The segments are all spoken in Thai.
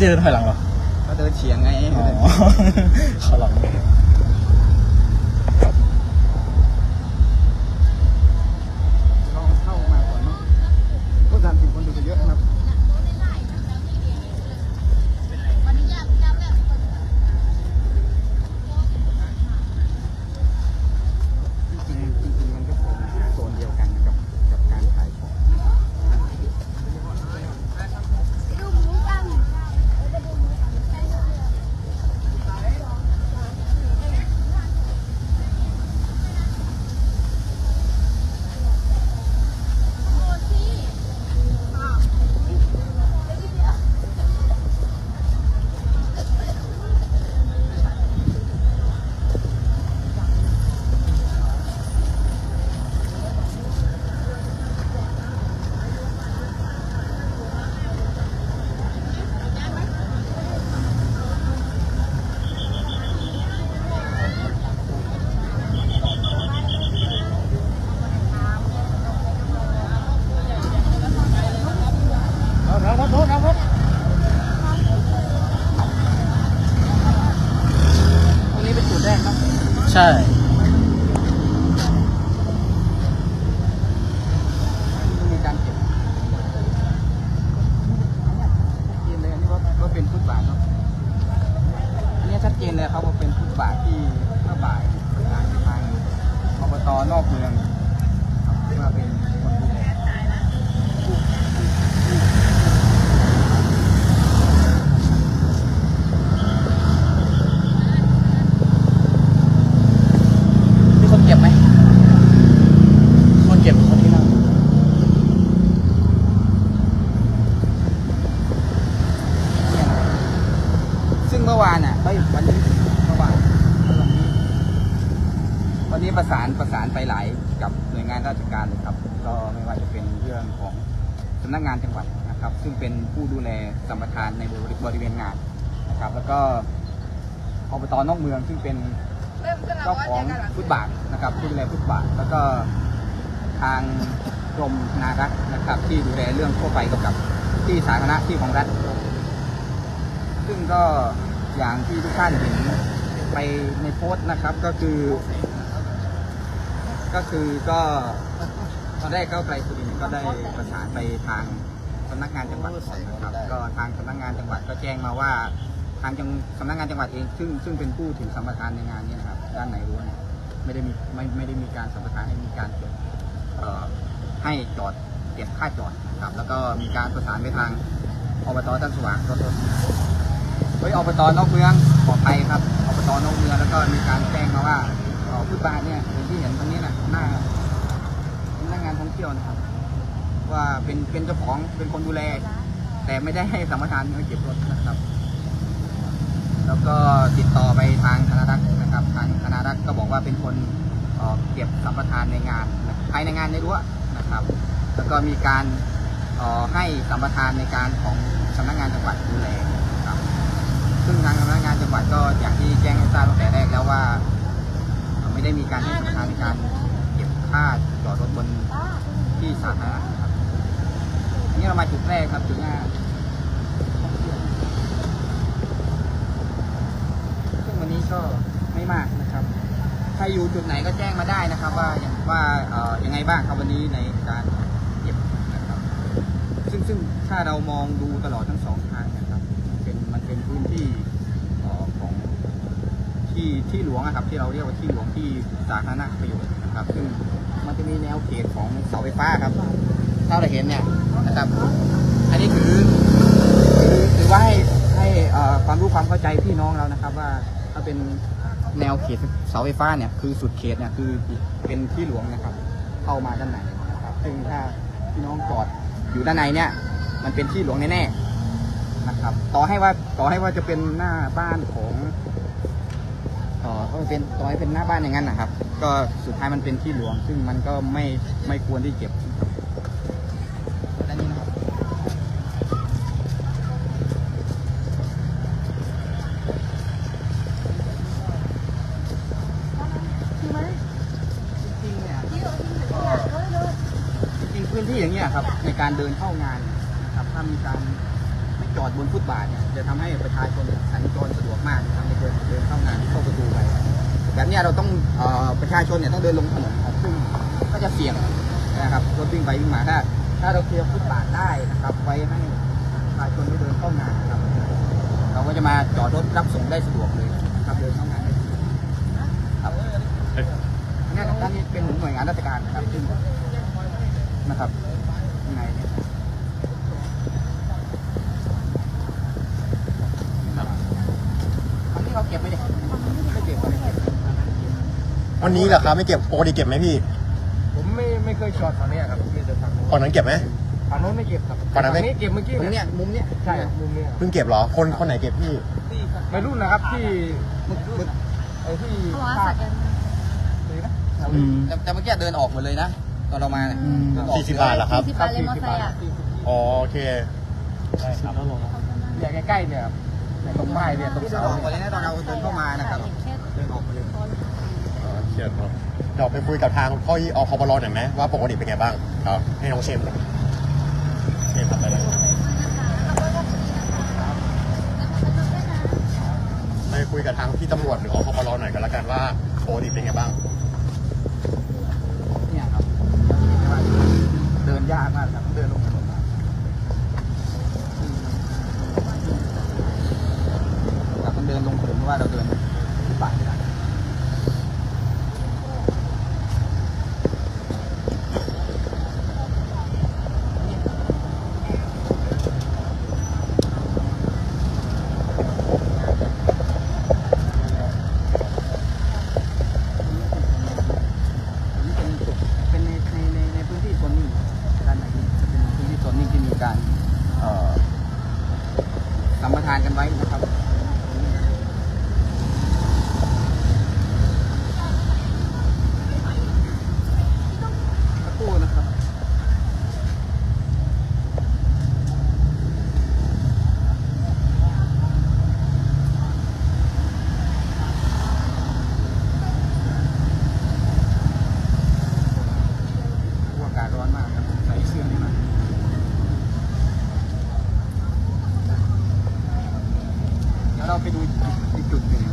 พี่เจเดินถอยหลังเหรอ ก็เดินเฉียงไง อ๋อเขาหลัง อวานอะเอ้ยวันนี้เมื่อวานวันนี้ วันนี้ประสานประสานไปหลายกับหน่วยงานราชการเลยครับ ก็ไม่ว่าจะเป็นเรื่องของสำนักงานจังหวัดนะครับ ซึ่งเป็นผู้ดูแลสัมปทานในบริบริเวณงานนะครับ แล้วก็อบตนอกเมืองซึ่งเป็นเจ้าของฟุตบาทนะครับผู้ดูแลฟุตบาทแล้วก็ทางกรมนารักษ์นะครับ ที่ดูแลเรื่องทั่วไปเกี่ยวกับที่สาธารณะที่ของรัฐ ซึ่งก็ อย่างที่ทุกท่านเห็นไปในโพสต์นะครับก็คือ ก็คือก็ตอนแรกก็ไกลสุรินทร์ก็ได้ประสานไปทางสำนักงานจังหวัดก่อนนะครับ ก็ทางสำนักงานจังหวัดก็แจ้งมาว่า ทางจังสำนักงานจังหวัดเองซึ่งซึ่งเป็นผู้ถือสัมปทานในงานนี้นะครับด้านไหนรู้เนี่ยไม่ได้มีไม่ไม่ได้มีการสัมปทานให้มีการเอ่อให้จอดเก็บค่าจอดนะครับ แล้วก็มีการประสานไปทางอบตท่านสว่างก็ เฮ้ยอบตนอกเมืองปลอดภัยครับอบตนอกเมืองแล้วก็มีการแจ้งมาว่าเอ่อฟุตบาทเนี่ยอย่างที่เห็นตรงนี้นะหน้าพนักงานท่องเที่ยวนะครับ ว่าเป็นเป็นเจ้าของเป็นคนดูแล แต่ไม่ได้ให้สัมปทานมาเก็บรถนะครับ แล้วก็ติดต่อไปทางธนารักษ์นะครับ ทางธนารักษ์ก็บอกว่าเป็นคนเก็บสัมปทานในงานภายในงานในรั้วนะครับ แล้วก็มีการให้สัมปทานในการของสำนักงานจังหวัดดูแล ทางสำนักงานจังหวัดก็อย่างที่แจ้งให้ทราบตั้งแต่แรกแล้วว่า ไม่ได้มีการให้สัมปทานในการเก็บค่าจอดรถบนที่สาธารณะนะครับอันนี้เรามาจุดแรกครับจุดหน้าซึ่งวันนี้ก็ไม่มากนะครับใครอยู่จุดไหนก็แจ้งมาได้นะครับ ว่าอย่างว่าเอ่อยังไงบ้างครับวันนี้ในการเก็บนะครับ ซึ่งซึ่งถ้าเรามองดูตลอดทั้งสองทางนะครับ เป็นมันเป็นพื้นที่ ที่ที่หลวงนะครับ ที่เราเรียกว่าที่หลวงที่สาธารณประโยชน์นะครับ ซึ่งมันจะมีแนวเขตของเสาไฟฟ้าครับถ้าเราเห็นเนี่ยนะครับ อันนี้ถือถือถือว่าให้ให้ความรู้ความเข้าใจพี่น้องเรานะครับ ว่าถ้าเป็นแนวเขตเสาไฟฟ้าเนี่ยคือสุดเขตเนี่ยคือเป็นที่หลวงนะครับ เข้ามาด้านในนะครับซึ่งถ้าพี่น้องจอดอยู่ด้านในเนี่ย มันเป็นที่หลวงแน่ๆนะครับ ต่อให้ว่าต่อให้ว่าจะเป็นหน้าบ้านของ ต่อก็เป็นต่อให้เป็นหน้าบ้านอย่างนั้นนะครับ ก็สุดท้ายมันเป็นที่หลวง ซึ่งมันก็ไม่ไม่ควรที่เก็บด้านนี้นะครับจริงเนี่ยก็จริงๆพื้นที่อย่างเงี้ยครับในการเดินเข้างานนะครับถ้ามีการ จอดบนฟุตบาทเนี่ยจะทำให้ประชาชนสัญจรสะดวกมากนะครับในเดินเดินเข้างานเข้าประตูไปแบบนี้เราต้องอประชาชนเนี่ยต้องเดินลงถนนครับซึ่งก็จะเสี่ยงนะครับรถวิ่งไปวิ่งมาถ้าถ้าเราเคลียร์ฟุตบาทได้นะครับ ไว้ให้ประชาชนได้เดินเข้างานครับ เราก็จะมาจอดรถรับส่งได้สะดวกเลยนะครับเดินเข้างานได้ครับนี่ครับนี่เป็นหน่วยงานราชการนะครับซึ่งนะครับยังไงเนี่ยอันนี้เราเก็บไหมเนี่ยไม่เก็บไม่เก็บ วันนี้เหรอครับไม่เก็บปกติเก็บไหมพี่ผมไม่ไม่เคยจอดฝั่งเนี้ยครับมีแต่ฝั่งนู้นก่อนนั้นเก็บไหม ฝั่งโน้นไม่เก็บครับฝั่งนั้นไม่เก็บเมื่อกี้ตรงเนี้ยมุมเนี้ยใช่มุมเนี้ยครับเพิ่งเก็บเหรอคนคนไหนเก็บพี่ไม่รุ่นนะครับที่มึกมึกไอ้ที่เพราะว่าภาสัพตว์เลยนะอืม แต่แต่เมื่อกี้เดินออกหมดเลยนะตอนเรามาเนี่ยอืม เดินออกสี่สิบบาทเหรอครับ สี่สิบบาทเลยมอเตอร์ไซค์อะอ๋อโอเคใช่ครับเนี่ยใกล้ๆเนี่ยครับเนี่ยตรงป้ายเนี่ยตรงที่เดินเสาออกหมดเนี่เลยยนะตอนเราเดินเข้ามานะครับ เดินออกหมดเลยอ๋อเขี ยนเนาะเดี๋ยวไปคุยกับทางพ่ออพบลหน่อยไหมว่าปกติเป็นไงบ้างครับ ให้น้องเชมเชมไปเลยไปคุยกับทางพี่ตำรวจหรืออพบลหน่อยกันละกันว่าปกติเป็นไงบ้าง เนี่ยครับเดินยากมากครับเดินลงถนนมาครับต้องเดินลงถนนเพราะว่าเราเดินฟุตบาทไม่ได้ เป็นจุดเป็นในในในในพื้นที่โซนนิ่งด้านในนี้จะเป็นพื้นที่โซนนิ่งที่มีการเอ่อสัมปทานกันไว้นะครับสักครู่นะครับอากาศร้อนมากครับใส่เสื้อนี่มา เดี๋ยวเราไปดูอีกจุดหนึ่ง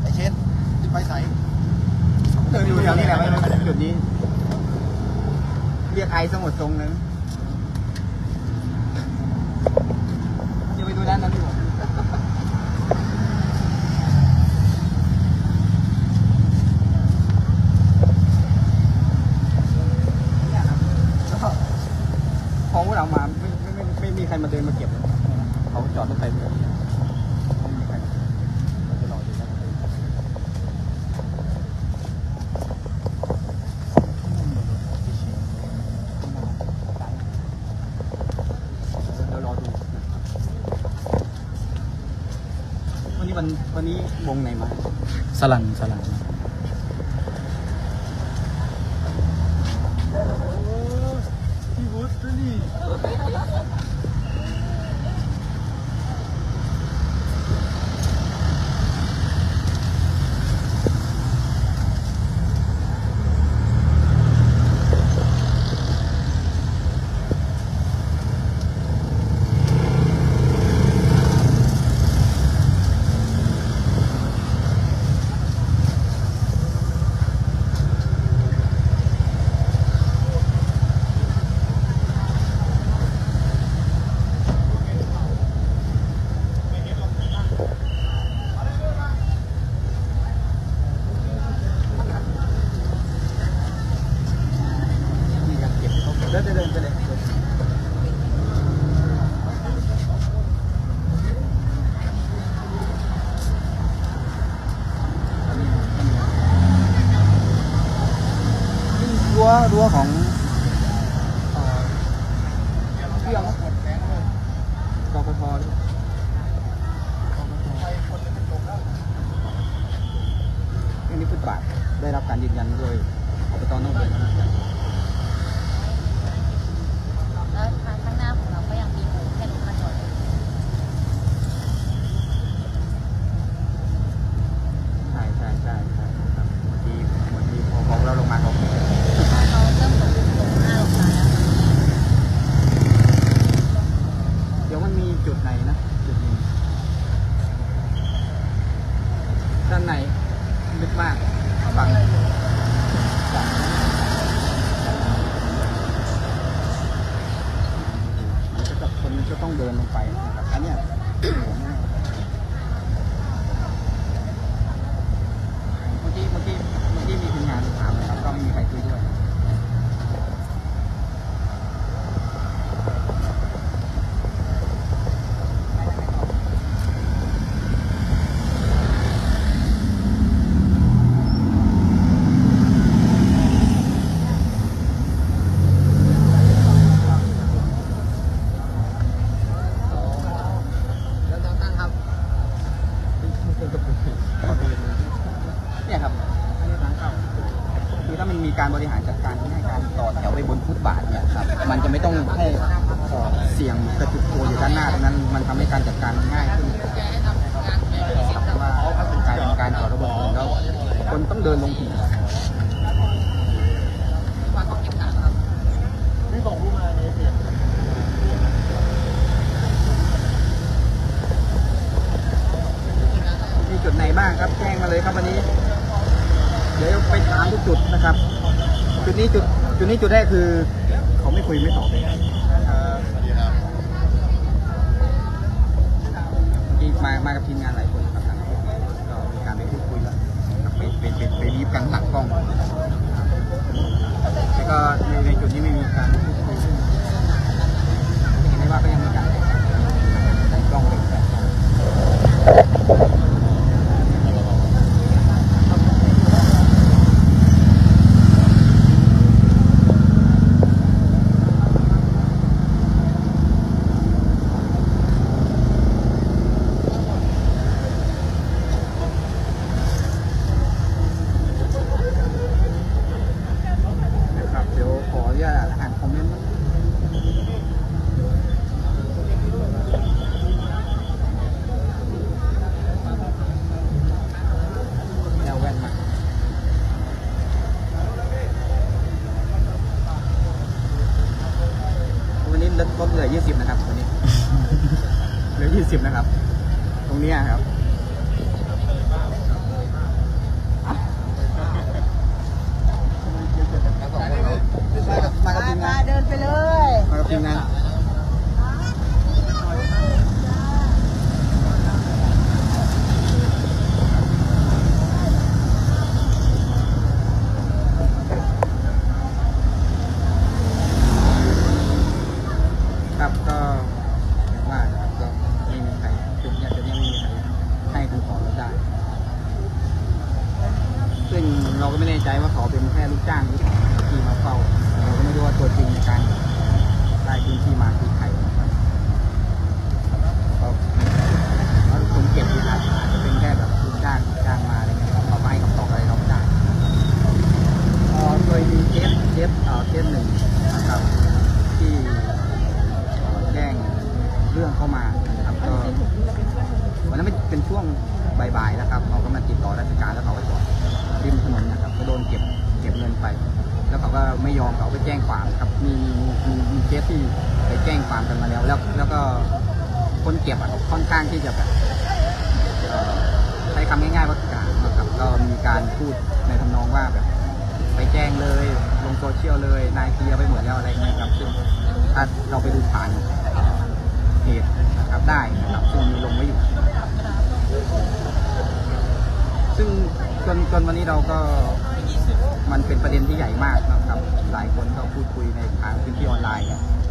ไอเชนที่ไปใส่ เดินอยู่แถวนี้แหละไม่ไม่จุดนี้ เรียกไอสมุดตรงนั้นอย่าไปดูด้านนั้นดีกว่าเนี่ยครับแล้วก็ พอพวกเรามาไม่ไม่ไม่ไม่มีใครมาเดินมาเก็บเขาจอดรถไปเลยไม่มีใครมาเก็บเรจะรอดูนะเดี๋ยวรอดูนะครับวันนี้วันวันนี้วงไหนมา สลันสลัน พี่วุฒินี่นี่ครับเก็บเขาเดินเดินเดินไปเลยนี่รั้วรั้ว ของ เนี่ครับ ข้างที่จะแบบใช้คำง่ายๆว่าการนะครับก็มีการพูดในทำนองว่าแบบไปแจ้งเลยลงโซเชียลเลยนายเคลียร์ไปหมดแล้วอะไรเงี้ยครับซึ่งถ้าเราไปดูผ่านเหตุนะครับได้นะครับซึ่งมีลงไม่อยู่ ซึ่งจนจนวันนี้เราก็มันเป็นประเด็นที่ใหญ่มากนะครับ หลายคนก็พูดคุยในทางพื้นที่ออนไลน์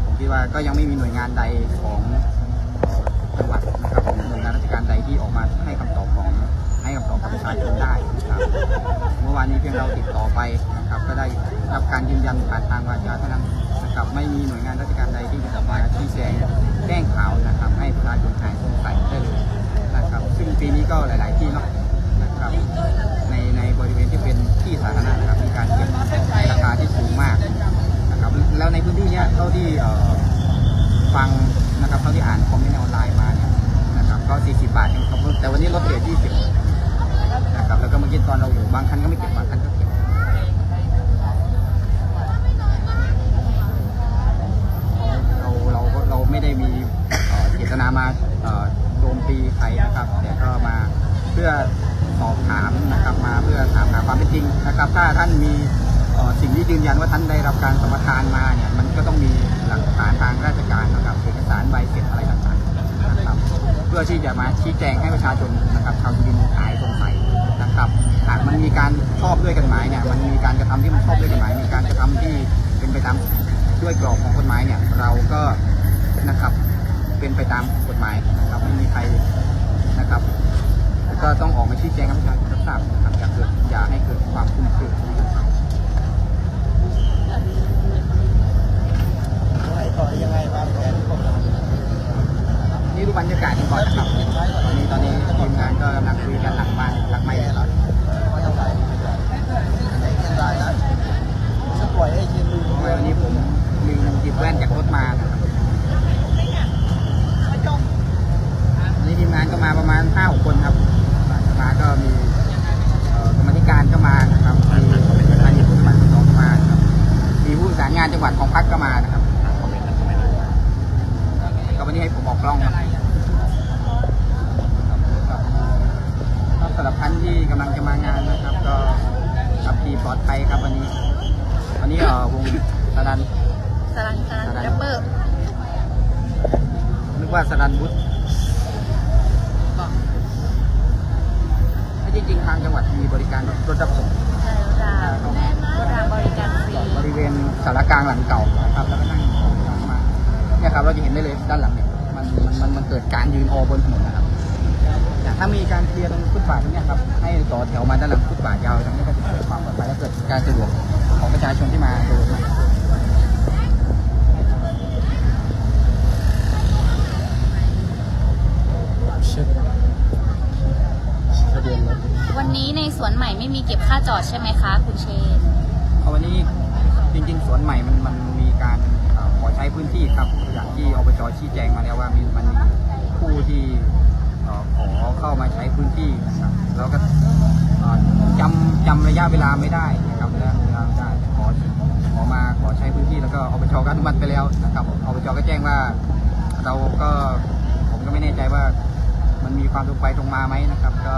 ผมคิดว่าก็ยังไม่มีหน่วยงานใดของ ที่ออกมาให้คำตอบของให้คำตอบประชาชนได้ครับเมื่อวานนี้เพียงเราติดต่อไปนะครับ ก็ได้รับการยืนยันผ่านทางวาจาเท่านั้นนะครับไม่มีหน่วยงานราชการใดที่จะสามาชี้แจงแจ้งข่าวนะครับ ให้ประชาชนหายสงสัยได้เลยนะครับ ซึ่งปีนี้ก็หลาย ๆ ที่เนาะนะครับในในบริเวณที่เป็นที่สาธารณะนะครับมีการเก็บในราคาที่สูงมากนะครับแล้วในพื้นที่เนี้ยเท่าที่ฟังนะครับเท่าที่อ่านคอมเมนต์ออนไลน์มา ก็40 บาทเองครับแต่วันนี้ลดเหลือ20นะครับแล้วก็เมื่อกี้ตอนเราอยู่บางคันก็ไม่เก็บบางคันก็เก็บเราเราเราไม่ได้มีเจตนามาโจมตีใครนะครับแต่ก็มาเพื่อสอบถามนะครับมาเพื่อถามหาความเป็นจริงนะครับ ถ้าท่านมีสิ่งที่ยืนยันว่าท่านได้รับการสมทานมาเนี่ยมันก็ต้องมีหลักฐานทางราชการนะครับเอกสารใบเสร็จอะไรต่างๆนะครับเพื่อที่จะมาชี้แจงให้ประชาชนนะครับชาวสุรินทร์หายสงสัยนะครับหากมันมีการชอบด้วยกฎหมายเนี่ยมันมีการกระทำที่มันชอบด้วยกฎหมายมีการกระทำที่เป็นไปตามด้วยกรอบของกฎหมายเนี่ยเราก็นะครับเป็นไปตามกฎหมายนะครับไม่มีใครนะครับ ก็ต้องออกมาชี้แจงให้ประชาชนรับทราบนะครับอย่าเกิดอย่าให้เกิดความคุ้มเครือนะครับต่อยังไงบ้างแผน นี่ดูบรรยากาศกันก่อนนะครับตอนนี้ตอนนี้ทีมงานก็กำลังคุยกันหลังบ้านหลังไม่แล้วจะปล่อยให้ยืนดูวันนี้ผมลืมหยิบแว่นจากรถมานะครับวันนี้ทีมงานก็มาประมาณห้าหกคนครับมาก็มีเอ่อกรรมาธิการก็มานะครับมีประธานผู้สมัครสองก็มานะครับมีผู้ประสานงานจังหวัดของพรรคก็มานะครับ คอมเมนต์นะคอมเมนต์นะ ก็วันนี้ให้ผมออกกล้องครับก็สำหรับท่านที่กำลังจะมางานนะครับ ก็ขับขี่ปลอดภัยครับวันนี้ วันนี้เอ่อวงสดัน สลันสลันแรปเปอร์ นึกว่าสดันบุตรจริงๆทางจังหวัดมีบริการรถรับส่ง ใช่รถรางรถรางบริการฟรี บริเวณสารกลางหลังเก่านะครับแล้วก็นั่งออกมาเนี่ยครับเราจะเห็นได้เลยด้านหลังเนี่ยมันมันมันมันเกิดการยืนออบนถนนนะครับแต่ถ้ามีการเคลียร์ตรงฟุตบาทตรงเนี้ยครับให้ต่อแถวมาด้านหลังฟุตบาทยาวตรงนี้ก็จะเกิดความปลอดภัยและเกิดการสะดวกของประชาชนที่มาโดยรวม เช็คทะเบียนรถ วันนี้ในสวนใหม่ไม่มีเก็บค่า จอดใช่ไหมคะ คุณเชนเอาวันนี้จริงๆสวนใหม่มันมันมีการเอ่อขอใช้พื้นที่ครับอย่างที่อบจชี้แจงมาแล้วว่ามีมันมีผู้ที่เอ่อขอเข้ามาใช้พื้นที่นะครับแล้วก็เอ่อจำจำระยะเวลาไม่ได้นะครับระยะเวลาไม่ได้ขอขอมาขอใช้พื้นที่แล้วก็อบจก็อนุมัติไปแล้วนะครับอบจก็แจ้งว่า เราก็ผมก็ไม่แน่ใจว่า มันมีความตรงไปตรงมาไหมนะครับ ก็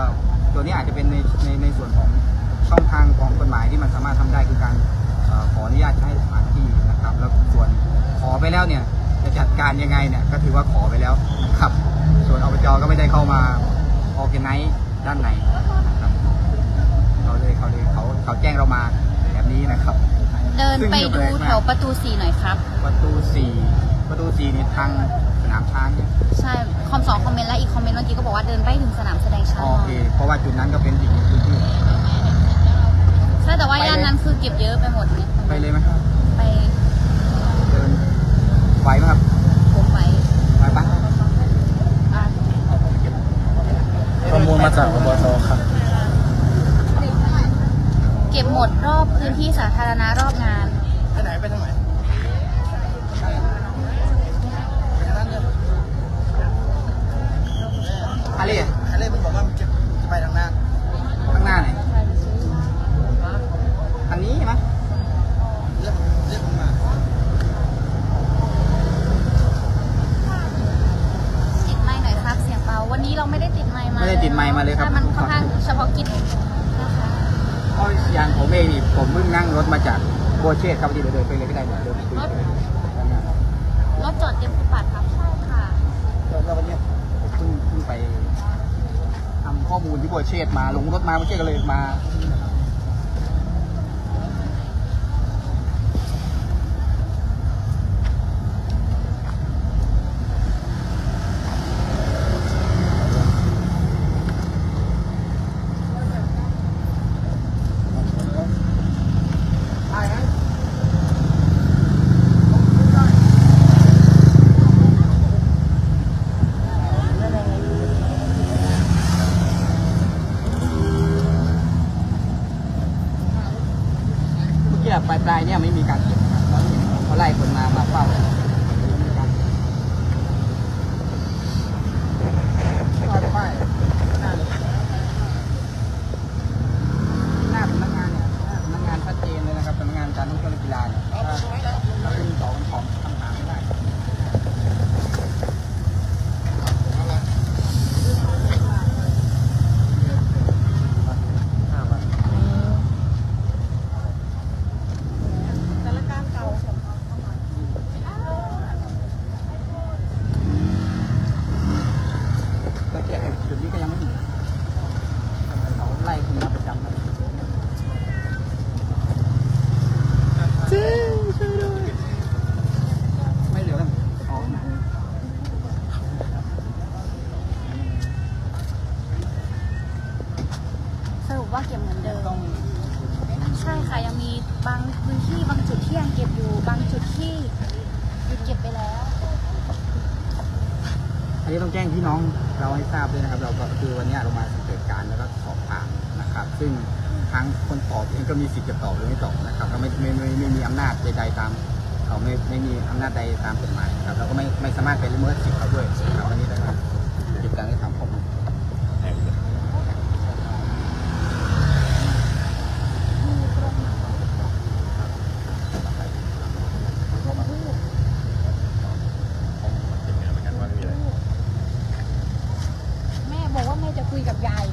ตัวนี้อาจจะเป็นในในในส่วนของ ช่องทางของกฎหมายที่มันสามารถทำได้คือการเออขออนุญาตใช้สถานที่นะครับ แล้วส่วนขอไปแล้วเนี่ยจะจัดการยังไงเนี่ยก็ถือว่าขอไปแล้วนะครับ ส่วนอบจก็ไม่ได้เข้ามาออกไนด้านในนะครับเขาเลยเขาเลยเขาเขาแจ้งเรามาแบบนี้นะครับ เดินไปดูแถวประตูสี่หน่อยครับ ประตูสี่ประตูสี่นี่ทางสนามช้างเนี่ยใช่คอมสองคอมเมนต์และอีกคอมเมนต์เมื่อกี้ก็บอกว่าเดินไปถึงสนามแสดงช้างโอเคเพราะว่าจุดนั้นก็เป็นอีกหนึ่งพื้นที่ ใช่แต่ว่าย่านนั้นคือเก็บเยอะไปหมดเนี่ยไปเลยไหมไปเดินไหวไหมครับผมไปไหวปะอะข้อมูลมาจากอบตครับเก็บหมดรอบพื้นที่สาธารณะรอบงานไปไหนไปทางไหนอะไรอะ อะไรมึงบอกว่ามันจะจะไปทางหน้า ข้างหน้าไหนทางนี้ใช่ไหม เรียกเรียกมึงมา ติดไม้หน่อยครับ เสียงเบา วันนี้เราไม่ได้ติดไม้ มาไม่ได้ติดไมค์มาเลยครับใช่มันค่อนข้างเฉพาะกิจนะคะเพราะอย่างผมเองนี่ผมเพิ่งนั่งรถมาจากโบเชตครับที่เดินไปเลยก็ได้เดินคุยไปเลยรถจอดเต็มฟุตบาทครับใช่ค่ะแล้ววันเนี้ยผมเพิ่งเพิ่งไปทำข้อมูลที่โบเชตมาลงรถมาโบเชตก็เลยมา คือวันนี้เรามาสังเกตการณ์แล้วก็สอบถามนะครับ ซึ่งทางคนตอบเองก็มีสิทธิ์จะตอบหรือไม่ตอบนะครับเราไม่ไม่ไม่ไม่มีอำนาจใดๆตามเขาไม่ไม่มีอำนาจใดตามกฎหมายนะครับเราก็ไม่ไม่สามารถไปละเมิดสิทธิ์เขาด้วยนะครับอันนี้นะครับเก็บการกระทำของ เป็นไงเหมือนกันว่ามีอะไร แม่บอกว่าแม่จะคุยกับยาย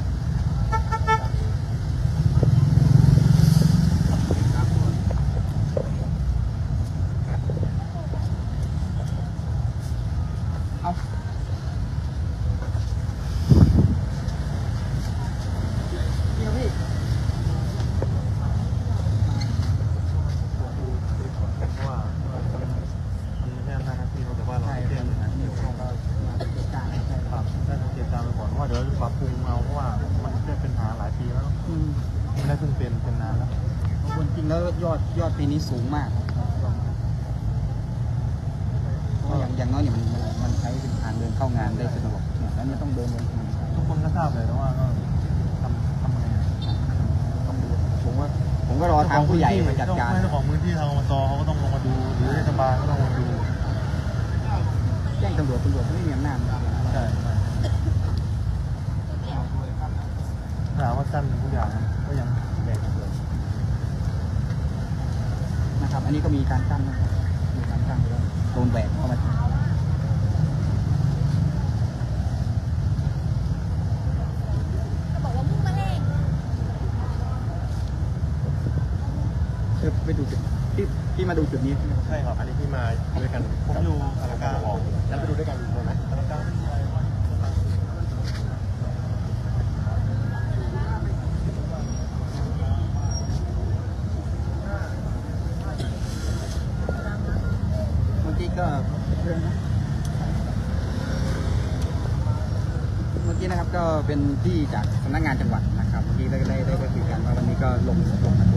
เอาเดี๋ยวพี่ เพราะว่ามันไม่ใช่อำนาจหน้า ที่เขาแต่ว่าเราใช่แจ้งนะที่เราก็มาสังเกตารณ์นะครับได้สังเกตการณ์ไปก่อนว่าเดี๋ยวปรับปรุงเอาเพราะว่ามันได้เป็นปัญหาหลายปีแล้วอืมไม่ได้เพิ่งเป็นเป็นนานแล้วบนจริงแล้วยอดยอดปีนี้สูงมากเพราะอย่างอย่างน้อยเนี่ยมันมันมันใช้เป็นทางเดินเข้างานได้สะดวกเนี่ยแล้วเนี่ยต้องเดินลงถนนทุกคนก็ทราบเลยแต่ว่าก็ทำทำยังไงต้องดูผมว่าผมก็รอทางผู้ใหญ่มาจัดการไม่เจ้ของพื้นที่ทางอบตเขาก็ต้องลงมาดูหรือเทศบาลก็ต้องลงมาดู จ้งตำรวจตำรวจไม่มีอำนาจใช่ใช่ถามว่าสั้นทุกอย่างก็ยังแบ่งเลยนะครับ อันนี้ก็มีการกั้นนะครับมีการกั้นแล้วโดนแหวกเข้ามาเขาบอกว่ามุ่งมาเล่งเออไปดูจุด ที่ที่มาดูจุดนี้ใช่ไหมครับใช่ครับอันนี้ที่มาด้วยกันผมอยู่สารกลางแล้วไปดูด้วยกันเลยไหมสารกลางเมื่อกี้ก็เรื่องนะเมื่อกี้นะครับก็เป็นที่จากสำนักงานจังหวัดนะครับเมื่อกี้ได้ได้ได้ได้คุยกันว่าวันนี้ก็ลงลงมา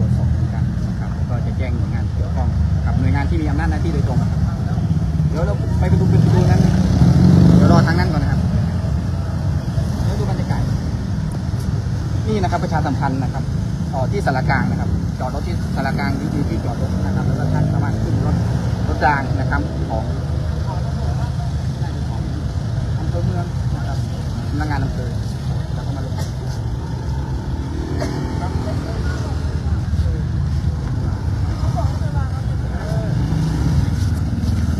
ก็จะแจ้งหน่วยงานเกี่ยวข้องกับหน่วยงานที่มีอำนาจหน้าที่โดยตรงเดี๋ยวเราไปประตูเป็นประตูนั้นเดี๋ยวรอทางนั้นก่อนนะครับเดี๋ยวดูบรรยากาศนี่นะครับประชาสัมพันธ์นะครับต่อที่สารกลางนะครับ จอดรถที่สารกลางนี่คือที่จอดรถนะครับแล้วก็ท่านสามารถขึ้นรถรถรางนะครับของอำเภอเมืองนะครับสำนักงานอำเภอแล้วก็มาลง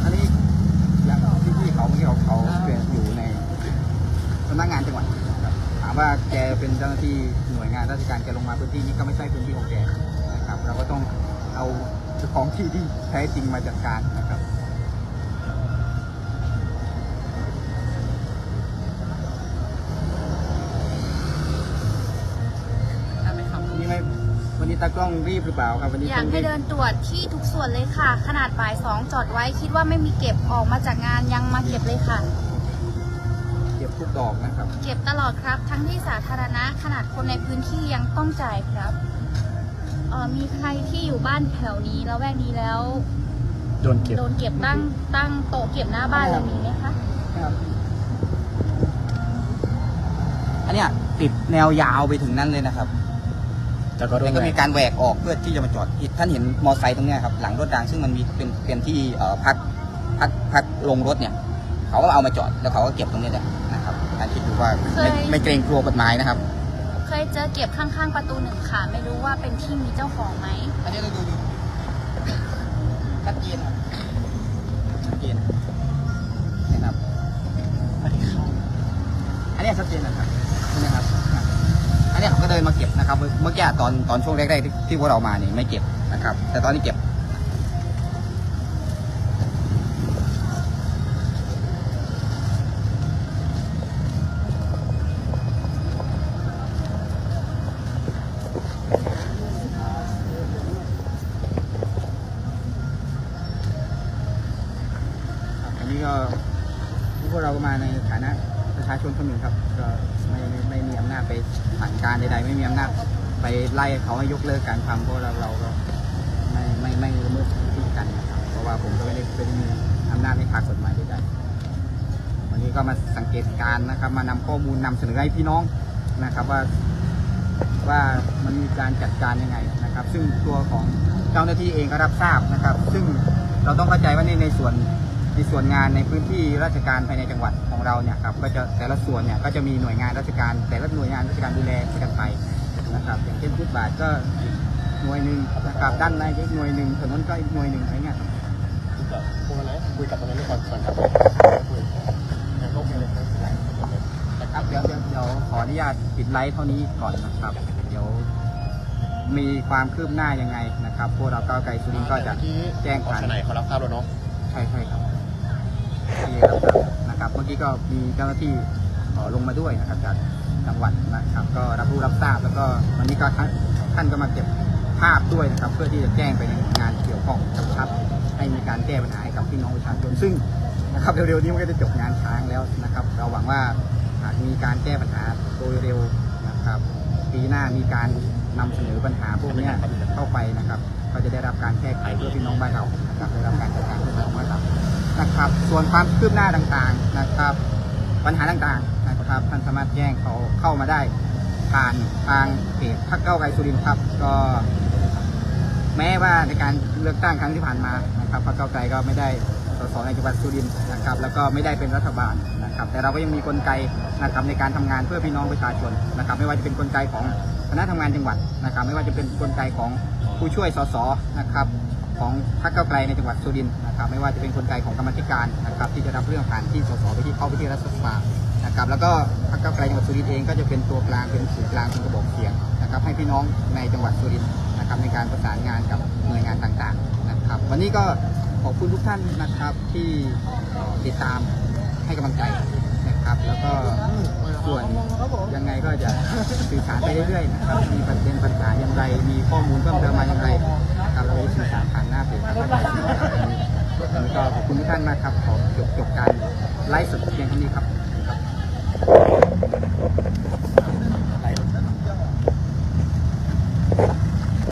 อันนี้อย่างที่พี่เขาเมื่อกี้เขาเขาเป็นอยู่ในสำนักงานจังหวัดนะครับถามว่าแกเป็นเจ้าหน้าที่หน่วยงานราช การแกลงมาพื้นที่นี้ก็ไม่ใช่พื้นที่ของแกนะครับ เราก็ต้องเอาเจ้าของที่ที่แท้จริงมาจัดการนะครับวันนี้ไม่วันนี้ตากล้องรีบหรือเปล่าครับวันนี้อยากต้องให้รีบเดินตรวจที่ทุกส่วนเลยค่ะ ขนาดบ่ายสองจอดไว้คิดว่าไม่มีเก็บออกมาจากงานยังมาเก็บเลยค่ะเก็บ ทุกดอกนะครับ เก็บตลอดครับ ทั้งที่สาธารณะขนาดคนในพื้นที่ยังต้องจ่ายครับเอ่อมีใครที่อยู่บ้านแถวนี้แล้วแวกนี้แล้ว โดนเก็บ โดนเก็บตั้งตั้งโต๊ะเก็บหน้าบ้านเลยมีไหมคะครับ อันเนี้ยติดแนวยาวไปถึงนั่นเลยนะครับแล้วก็โดแต่นก็แหวมีกการแหวกออกเพื่อที่จะมาจอดอีกท่านเห็นมอไซค์ตรงเนี้ยครับหลังรถรางซึ่งมันมีเป็นเป็นที่เอ่อพักพักพักลงรถเนี่ย เขาก็เอามาจอดแล้วเขาก็เก็บตรงนี้เลยนะ ครับการคิดดูว่าไม่ไม่เกรงกลัวกฎหมายนะครับ เคยเจอเก็บข้างๆประตูหนึ่งค่ะ ไม่รู้ว่าเป็นที่มีเจ้าของไหม อันนี้เราดูชัดเจนครับชัดเจนนะครับอันนี้ชัดเจนนะครับนี่นะครับ อันนี้เขาก็เดินมาเก็บนะครับ เมื่อกี้ตอนตอนช่วงแรกๆที่ที่พวกเรามานี่ไม่เก็บนะครับ แต่ตอนนี้เก็บ ก็พวกเราก็มาในฐานะประชาชนคนหนึ่งครับ ก็ไม่ไม่ไม่มีอำนาจไปสั่งการใดๆ ไม่มีอำนาจไปไล่เขาให้ยกเลิกการทำเพราะเราเราก็ไม่ไม่ไม่ละเมิดสิทธิกันนะครับเพราะว่าผมก็ไม่ได้ไม่ได้มีอำนาจในทางกฎหมายใดๆวันนี้ก็มาสังเกตการนะครับ มานำข้อมูลนำเสนอให้พี่น้องนะครับว่าว่ามันมีการจัดการยังไงนะครับ ซึ่งตัวของเจ้าหน้าที่เองก็รับทราบนะครับ ซึ่งเราต้องเข้าใจว่าในในส่วน ในส่วนงานในพื้นที่ราชการภายในจังหวัดของเราเนี่ยครับก็จะแต่ละส่วนเนี่ยก็จะมีหน่วยงานราชการ แต่ละหน่วยงานราชการดูแลกันไปนะครับอย่างเช่นฟุตบาทก็อีกหน่วยหนึ่งนะครับด้านในก็อีกหน่วยหนึ่งถนนก็อีกหน่วยหนึ่งอะไรเงี้ยครับคุยกับคุยกับตรงนั้นก่อนก่อนครับคุยยังโอเคเลยไม่เป็นไรครับเดี๋ยวเดี๋ยวเดี๋ยวขออนุญาตปิดไลฟ์เท่านี้ก่อนนะครับ เดี๋ยวมีความคืบหน้ายังไงนะครับ พวกเราก้าวไกลสุรินทร์ก็จะที่แจ้งผ่านทนายเขารับทราบแล้วเนาะใช่ใช่ครับ ที่รับนะครับเมื่อกี้ก็มีเจ้าหน้าที่ลงมาด้วยนะครับจากจังหวัดนะครับ ก็รับรู้รับทราบแล้วก็วันนี้ก็ท่านท่านก็มาเก็บภาพด้วยนะครับ เพื่อที่จะแจ้งไปในงานเกี่ยวข้องกำชับให้มีการแก้ปัญหาให้กับพี่น้องประชาชนซึ่งนะครับเร็วๆนี้มันก็จะจบงานช้างแล้วนะครับ เราหวังว่าหากมีการแก้ปัญหาโดยเร็วนะครับ ปีหน้ามีการนำเสนอปัญหาพวกนี้เข้าไปนะครับ ก็จะได้รับการแก้ไขเพื่อพี่น้องบ้านเรานะครับได้รับการจัดการเพื่อพี่น้องบ้านเรา นะครับ ส่วนความคืบหน้าต่างๆนะครับ ปัญหาต่างๆนะครับท่านสามารถแจ้งเขาเข้ามาได้ ผ่านทางเพจพักเก้าไกลสุรินทร์ครับ ก็ แม้ว่าในการเลือกตั้งครั้งที่ผ่านมานะครับพรรคเก้าไกลก็ไม่ได้สสในจังหวัดสุรินทร์นะครับ แล้วก็ไม่ได้เป็นรัฐบาลนะครับ แต่เราก็ยังมีกลไกนะครับในการทำงานเพื่อพี่น้องประชาชนนะครับ ไม่ว่าจะเป็นกลไกของคณะทำงานจังหวัดนะครับ ไม่ว่าจะเป็นกลไกของผู้ช่วยสสนะครับ ของพรรคเก้าไกลในจังหวัดสุรินทร์นะครับไม่ว่าจะเป็นกลไกลของกรรมธิการนะครับที่จะรับเรื่องผ่านที่สสไปที่เข้าไปที่รัฐสภานะครับแล้วก็พรรคเก้าไกลจังหวัดสุรินทร์เองก็จะเป็นตัวกลางเป็นสื่อกลางเป็นกระบอกเสียงนะครับให้พี่น้องในจังหวัดสุรินทร์นะครับในการประสานงานกับหน่วยงานต่างๆนะครับวันนี้ก็ขอบคุณทุกท่านนะครับที่ติดตามให้กำลังใจนะครับแล้วก็ส่วนยังไงก็จะสื่อสารไปเรื่อยๆนะครับมีประเด็นปัญหาอย่างไร มีข้อมูลเพิ่มเติมมาอย่างไร ครับเราจะสื่อสารผ่านหน้าเพจครับวันนี้ก็ขอบคุณทุกท่านมากครับ ขอจบจบการไลฟ์สดเพียงเท่านี้ครับ